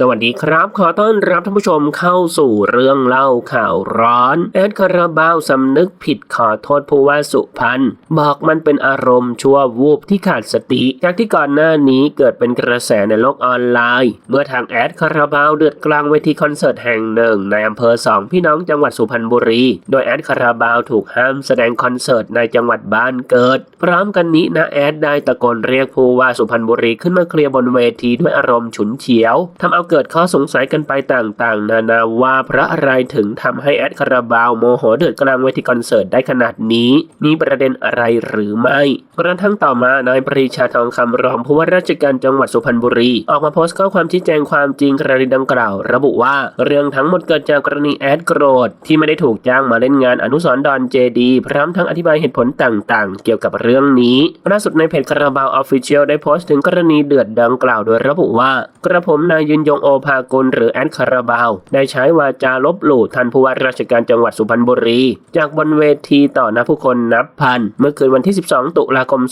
สวัสดีครับ ขอต้อนรับท่านผู้ชมเข้าสู่เรื่องเล่าข่าวร้อนแอดคาราบาวสำนึกผิดขอโทษผู้ว่าสุพรรณบอกมันเป็นอารมณ์ชั่ววูบที่ขาดสติ จากที่ก่อนหน้านี้เกิดเป็นกระแสในโลกออนไลน์เมื่อทางแอดคาราบาวเดือดกลางเวทีคอนเสิร์ตแห่งหนึ่ง ในอำเภอสองพี่น้องจังหวัดสุพรรณบุรี โดยแอดคาราบาวถูกห้ามแสดงคอนเสิร์ตในจังหวัดบ้านเกิด พร้อมกันนี้นะแอดได้ตะโกนเรียกผู้ว่าสุพรรณบุรีขึ้นมาเคลียร์บนเวทีด้วยอารมณ์ฉุนเฉียวทำเอาเกิดข้อสงสัยกันไปต่างๆ นานาว่าพระอะไรถึงทำให้แอดคาราบาวโมโหเดือดกลางเวทีคอนเสิร์ตได้ขนาดนี้ มีประเด็นอะไรหรือไม่กระทั่งต่อมานายปรีชาทองคำรองผู้ว่าราชการจังหวัดสุพรรณบุรี ออกมาโพสต์ข้อความชี้แจงความจริงกรณีดังกล่าว ระบุว่าเรื่องทั้งหมดเกิดจากกรณีแอดโกรธ ที่ไม่ได้ถูกจ้างมาเล่นงานอนุสรณ์ดอนเจดีพร้อมทั้งอธิบายเหตุผลต่างๆ เกี่ยวกับเรื่องนี้ล่าสุดในเพจคาราบาวออฟฟิเชียลได้โพสต์ถึงกรณีเดือดดังกล่าวโดยระบุว่ากระผมนายยืนยงโอภากุลหรือแอดคาราบาว ได้ใช้วาจาลบหลู่ท่านผู้ว่าราชการจังหวัดสุพรรณบุรี จากบนเวทีต่อหน้าผู้คนนับพัน เมื่อคืนวันที่ 12 ตุลาคม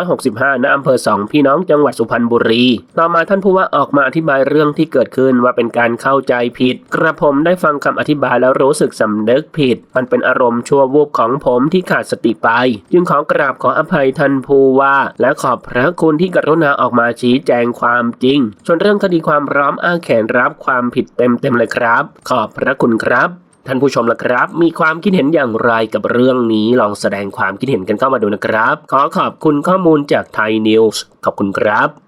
2565 ณ อำเภอสองพี่น้องจังหวัดสุพรรณบุรี ต่อมาท่านผู้ว่าออกมาอธิบายเรื่องที่เกิดขึ้นว่าเป็นการเข้าใจผิด กระผมได้ฟังคำอธิบายแล้วรู้สึกสำนึกผิด มันเป็นอารมณ์ชั่ววูบของผมที่ขาดสติไป จึงขอกราบขออภัยท่านผู้ว่า และขอบพระคุณที่กรุณาออกมาชี้แจงความจริงส่วนเรื่องคดีความร้อมอ้างแขนรับความผิดเต็มๆเลยครับ ขอบพระคุณครับท่านผู้ชมล่ะครับ มีความคิดเห็นอย่างไรกับเรื่องนี้ลองแสดงความคิดเห็นกันเข้ามาดูนะครับ ขอขอบคุณข้อมูลจากไทยนิวส์ขอบคุณครับ